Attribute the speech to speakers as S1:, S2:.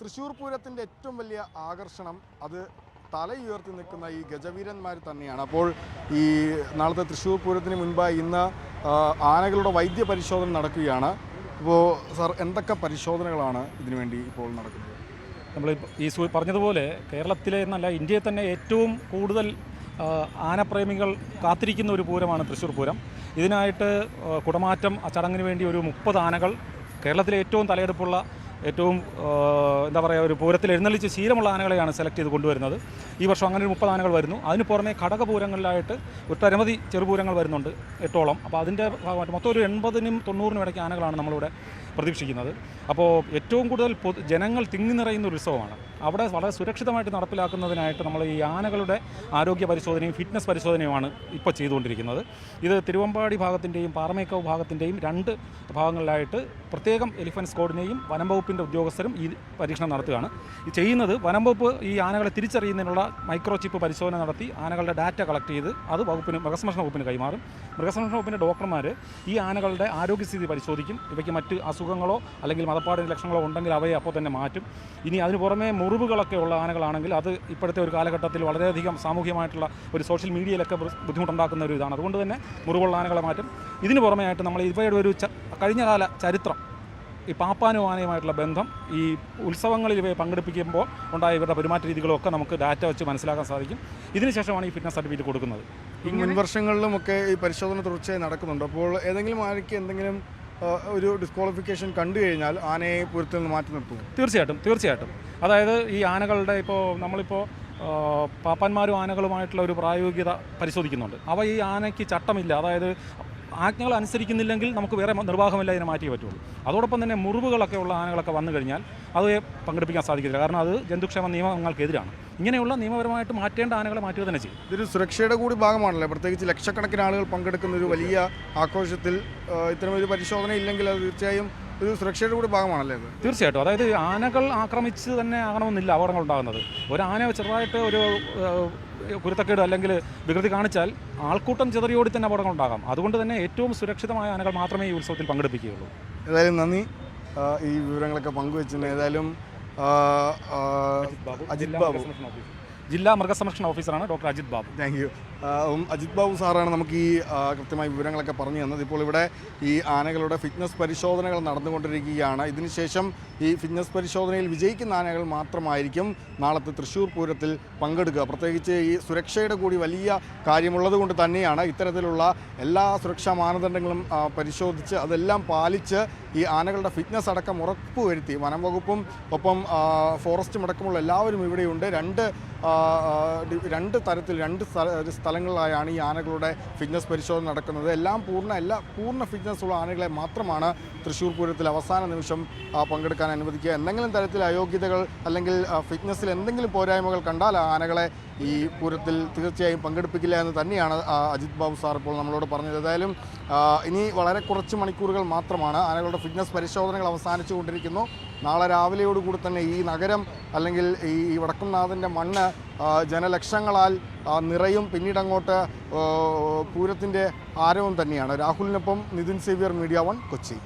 S1: തൃശ്ശൂർ പൂരത്തിന്റെ ഏറ്റവും വലിയ ആകർഷണം അത് തലയുയർത്തി നിൽക്കുന്ന ഈ ഗജവീരന്മാർ തന്നെയാണ്. അപ്പോൾ ഈ നാളത്തെ തൃശ്ശൂർ പൂരത്തിന് മുൻപായി ഇന്ന് ആനകളുടെ വൈദ്യ പരിശോധന നടക്കുകയാണ്. അപ്പോൾ സാർ എന്തൊക്കെ പരിശോധനകളാണ് ഇതിനുവേണ്ടി ഇപ്പോൾ നടക്കുന്നത്?
S2: നമ്മൾ ഈ പറഞ്ഞതുപോലെ കേരളത്തിലെ എന്നല്ല ഇന്ത്യയിൽ തന്നെ ഏറ്റവും കൂടുതൽ ആനപ്രേമികൾ കാത്തിരിക്കുന്ന ഒരു പൂരമാണ് തൃശ്ശൂർ പൂരം. ഇതിനായിട്ട് കുടമാറ്റം ചടങ്ങിന് വേണ്ടി ഒരു മുപ്പത് ആനകൾ കേരളത്തിലെ ഏറ്റവും തലയെടുപ്പുള്ള ഏറ്റവും എന്താ പറയുക ഒരു പൂരത്തിൽ എഴുന്നള്ളിച്ച് ശീലമുള്ള ആനകളെയാണ് സെലക്ട് ചെയ്ത് കൊണ്ടുവരുന്നത്. ഈ വർഷം അങ്ങനെ ഒരു മുപ്പത് ആനകൾ വരുന്നു. അതിന് പുറമെ ഘടകപൂരങ്ങളിലായിട്ട് ഒട്ടനവധി ചെറുപൂരങ്ങൾ വരുന്നുണ്ട് എട്ടോളം. അപ്പോൾ അതിന്റെ ഭാഗമായിട്ട് മൊത്തം ഒരു എൺപതിനും തൊണ്ണൂറിനും ഇടയ്ക്ക് ആനകളാണ് നമ്മളിവിടെ പ്രതീക്ഷിക്കുന്നത്. അപ്പോൾ ഏറ്റവും കൂടുതൽ ജനങ്ങൾ തിങ്ങി നിറയുന്ന ഒരു ഉത്സവമാണ്. അവിടെ വളരെ സുരക്ഷിതമായിട്ട് നടപ്പിലാക്കുന്നതിനായിട്ട് നമ്മൾ ഈ ആനകളുടെ ആരോഗ്യ പരിശോധനയും ഫിറ്റ്നസ് പരിശോധനയുമാണ് ഇപ്പോൾ ചെയ്തുകൊണ്ടിരിക്കുന്നത്. ഇത് തിരുവമ്പാടി ഭാഗത്തിന്റെയും പാറമേക്കാവ് ഭാഗത്തിന്റെയും രണ്ട് ഭാഗങ്ങളിലായിട്ട് പ്രത്യേകം എലിഫൻസ് സ്ക്വാഡിനെയും വനം വകുപ്പിന്റെ ഉദ്യോഗസ്ഥരും ഈ പരീക്ഷണം നടത്തുകയാണ്. ഈ ചെയ്യുന്നത് വനം വകുപ്പ് ഈ ആനകളെ തിരിച്ചറിയുന്നതിനുള്ള മൈക്രോചിപ്പ് പരിശോധന നടത്തി ആനകളുടെ ഡാറ്റ കളക്ട് ചെയ്ത് അത് വകുപ്പിന് മൃഗസംരക്ഷണ വകുപ്പിന് കൈമാറും. മൃഗസംരക്ഷണ വകുപ്പിന്റെ ഡോക്ടർമാർ ഈ ആനകളുടെ ആരോഗ്യസ്ഥിതി പരിശോധിക്കും. ഇവയ്ക്ക് മറ്റ് അസുഖങ്ങളോ അല്ലെങ്കിൽ മതപ്പാടിന്റെ ലക്ഷണങ്ങളോ ഉണ്ടെങ്കിൽ അവയെ അപ്പോൾ തന്നെ മാറ്റും. ഇനി അതിന് പുറമെ മുറിവുകളൊക്കെ ഉള്ള ആനകളാണെങ്കിൽ അത് ഇപ്പോഴത്തെ ഒരു കാലഘട്ടത്തിൽ വളരെയധികം സാമൂഹ്യമായിട്ടുള്ള ഒരു സോഷ്യൽ മീഡിയയിലൊക്കെ ബുദ്ധി- ബുദ്ധിമുട്ടുണ്ടാക്കുന്ന ഒരു ഇതാണ്. അതുകൊണ്ട് തന്നെ മുറിവുള്ള ആനകളെ മാറ്റും. ഇതിന് പുറമെയായിട്ട് നമ്മൾ ഇവയുടെ ഒരു കഴിഞ്ഞ കഴിഞ്ഞകാല ചരിത്രം ഈ പാപ്പാനും ആനയുമായിട്ടുള്ള ബന്ധം ഈ ഉത്സവങ്ങളിൽ ഇവയെ പങ്കെടുപ്പിക്കുമ്പോൾ ഉണ്ടായ ഇവരുടെ പെരുമാറ്റ രീതികളൊക്കെ നമുക്ക് ഡാറ്റ വെച്ച് മനസ്സിലാക്കാൻ സാധിക്കും. ഇതിനുശേഷമാണ് ഈ ഫിറ്റ്നസ് സർട്ടിഫിക്കറ്റ് കൊടുക്കുന്നത്.
S1: ഈ മുൻവർഷങ്ങളിലും ഒക്കെ ഈ പരിശോധന തുടർച്ചയായി നടക്കുന്നുണ്ട്. അപ്പോൾ ഏതെങ്കിലും ആനയ്ക്ക് എന്തെങ്കിലും ഒരു ഡിസ്ക്വാളിഫിക്കേഷൻ കണ്ടു കഴിഞ്ഞാൽ ആനയെ പൂരത്തിൽ നിന്ന് മാറ്റി നിർത്തും.
S2: തീർച്ചയായിട്ടും തീർച്ചയായിട്ടും. അതായത് ഈ ആനകളുടെ ഇപ്പോൾ നമ്മളിപ്പോൾ പാപ്പന്മാരും ആനകളുമായിട്ടുള്ള ഒരു പ്രായോഗികത പരിശോധിക്കുന്നുണ്ട്. അവ ഈ ആനയ്ക്ക് ചട്ടമില്ല. അതായത് ആജ്ഞകൾ അനുസരിക്കുന്നില്ലെങ്കിൽ നമുക്ക് വേറെ നിർവാഹമില്ല ഇതിനെ മാറ്റി പറ്റുള്ളൂ. അതോടൊപ്പം തന്നെ മുറിവുകളൊക്കെ ഉള്ള ആനകളൊക്കെ വന്നു കഴിഞ്ഞാൽ അത് പങ്കെടുപ്പിക്കാൻ സാധിക്കില്ല കാരണം അത് ജന്തുക്ഷേമ നിയമങ്ങൾക്കെതിരാണ്. ഇങ്ങനെയുള്ള നിയമപരമായിട്ട് മാറ്റേണ്ട ആനകളെ മാറ്റുക തന്നെ ചെയ്യും.
S1: ഇതൊരു സുരക്ഷയുടെ കൂടി ഭാഗമാണല്ലേ. പ്രത്യേകിച്ച് ലക്ഷക്കണക്കിന് ആളുകൾ പങ്കെടുക്കുന്ന ഒരു വലിയ ആഘോഷത്തിൽ ഇത്തരമൊരു പരിശോധന ഇല്ലെങ്കിൽ അത് തീർച്ചയായും ഒരു സുരക്ഷയുടെ കൂടി ഭാഗമാണല്ലേ ഇത്?
S2: തീർച്ചയായിട്ടും. അതായത് ആനകൾ ആക്രമിച്ച് തന്നെ ആകണമെന്നില്ല അപകടങ്ങൾ ഉണ്ടാകുന്നത്. ഒരു ആന ചെറുതായിട്ട് ഒരു കുരുത്തക്കേട് അല്ലെങ്കിൽ വികൃതി കാണിച്ചാൽ ആൾക്കൂട്ടം ചെതറിയോടി തന്നെ അപകടങ്ങൾ ഉണ്ടാകാം. അതുകൊണ്ട് തന്നെ ഏറ്റവും സുരക്ഷിതമായ ആനകൾ മാത്രമേ ഈ ഉത്സവത്തിൽ പങ്കെടുപ്പിക്കുകയുള്ളൂ.
S1: ഏതായാലും നന്ദി. ഈ വിവരങ്ങളൊക്കെ പങ്കുവച്ചിട്ടുണ്ട് ഏതായാലും അജിത് ബാബു.
S2: ജില്ലാ മൃഗസംരക്ഷണ ഓഫീസറാണ് doctor Ajith Babu.
S1: Thank you Ajith Babu സാറാണ് നമുക്ക് ഈ കൃത്യമായ വിവരങ്ങളൊക്കെ പറഞ്ഞു തന്നത്. ഇപ്പോൾ ഇവിടെ ഈ ആനകളുടെ ഫിറ്റ്നസ് പരിശോധനകൾ നടന്നുകൊണ്ടിരിക്കുകയാണ്. ഇതിനുശേഷം ഈ ഫിറ്റ്നസ് പരിശോധനയിൽ വിജയിക്കുന്ന ആനകൾ മാത്രമായിരിക്കും നാളത്തെ തൃശ്ശൂർ പൂരത്തിൽ പങ്കെടുക്കുക. പ്രത്യേകിച്ച് ഈ സുരക്ഷയുടെ കൂടി വലിയ കാര്യമുള്ളത് കൊണ്ട് തന്നെയാണ് ഇത്തരത്തിലുള്ള എല്ലാ സുരക്ഷാ മാനദണ്ഡങ്ങളും പരിശോധിച്ച് അതെല്ലാം പാലിച്ച് ഈ ആനകളുടെ ഫിറ്റ്നസ് അടക്കം ഉറപ്പുവരുത്തി. വനം വകുപ്പും ഒപ്പം ഫോറസ്റ്റും അടക്കമുള്ള എല്ലാവരും ഇവിടെയുണ്ട്. രണ്ട് രണ്ട് തരത്തിൽ രണ്ട് സ്ഥല- സ്ഥലങ്ങളിലായാണ് ഈ ആനകളുടെ ഫിറ്റ്നസ് പരിശോധന നടക്കുന്നത്. എല്ലാം പൂർണ എല്ലാ പൂർണ ഫിറ്റ്നസ് ഉള്ള ആനകളെ മാത്രമാണ് തൃശ്ശൂർ പൂരത്തിൽ അവസാന നിമിഷം പങ്കെടുക്കാൻ അനുവദിക്കുക. എന്തെങ്കിലും തരത്തിൽ അയോഗ്യതകൾ അല്ലെങ്കിൽ ഫിറ്റ്നസ്സിൽ എന്തെങ്കിലും പോരായ്മകൾ കണ്ടാൽ ആനകളെ ഈ പൂരത്തിൽ തീർച്ചയായും പങ്കെടുപ്പിക്കില്ല എന്ന് തന്നെയാണ് അജിത് ബാബു സാർ ഇപ്പോൾ നമ്മളോട് പറഞ്ഞത്. ഏതായാലും ഇനി വളരെ കുറച്ച് മണിക്കൂറുകൾ മാത്രമാണ് ആനകളുടെ ഫിറ്റ്നസ് പരിശോധനകൾ അവസാനിച്ചു കൊണ്ടിരിക്കുന്നു നാളെ രാവിലെയോടുകൂടി തന്നെ ഈ നഗരം അല്ലെങ്കിൽ ഈ വടക്കുംനാഥന്റെ മണ്ണ് ജനലക്ഷങ്ങളാൽ നിറയും പിന്നീട് അങ്ങോട്ട് പൂരത്തിന്റെ ആരവം തന്നെയാണ്. രാഹുലിനൊപ്പം Nithin Xavier media one Kochi.